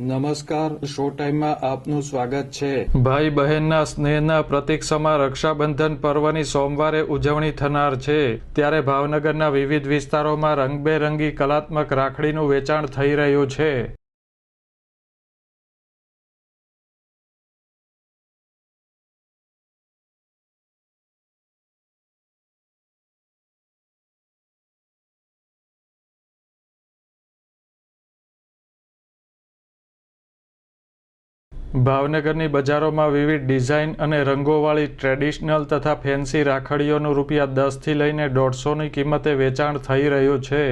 નમસ્કાર, શો ટાઈમમાં આપનું સ્વાગત છે. ભાઈ બહેનના સ્નેહના પ્રતીક સમા રક્ષાબંધન પર્વની સોમવારે ઉજવણી થનાર છે. ત્યારે ભાવનગરના વિવિધ વિસ્તારોમાં રંગબેરંગી કલાત્મક રાખડીનું વેચાણ થઈ રહ્યું છે. ભાવનગરની બજારોમાં વિવિધ ડિઝાઇન અને રંગોવાળી ટ્રેડિશનલ તથા ફેન્સી રાખડીઓનું રૂપિયા દસથી લઈને દોઢસોની કિંમતે વેચાણ થઈ રહ્યું છે.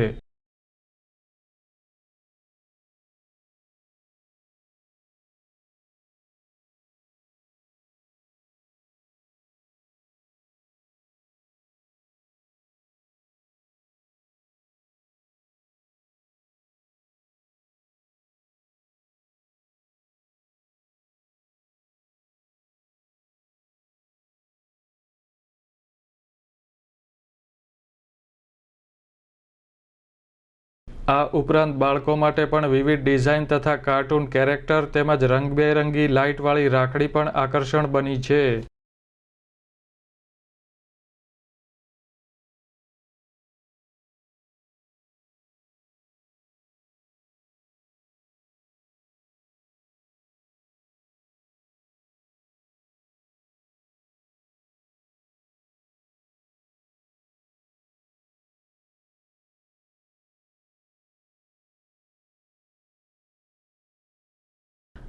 આ ઉપરાંત બાળકો માટે પણ વિવિધ ડિઝાઇન તથા કાર્ટૂન કેરેક્ટર તેમજ રંગબેરંગી લાઇટવાળી રાખડી પણ આકર્ષણ બની છે.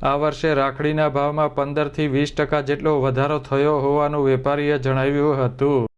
આ વર્ષે રાખડીના ભાવમાં પંદરથી વીસ ટકા જેટલો વધારો થયો હોવાનું વેપારીએ જણાવ્યું હતું.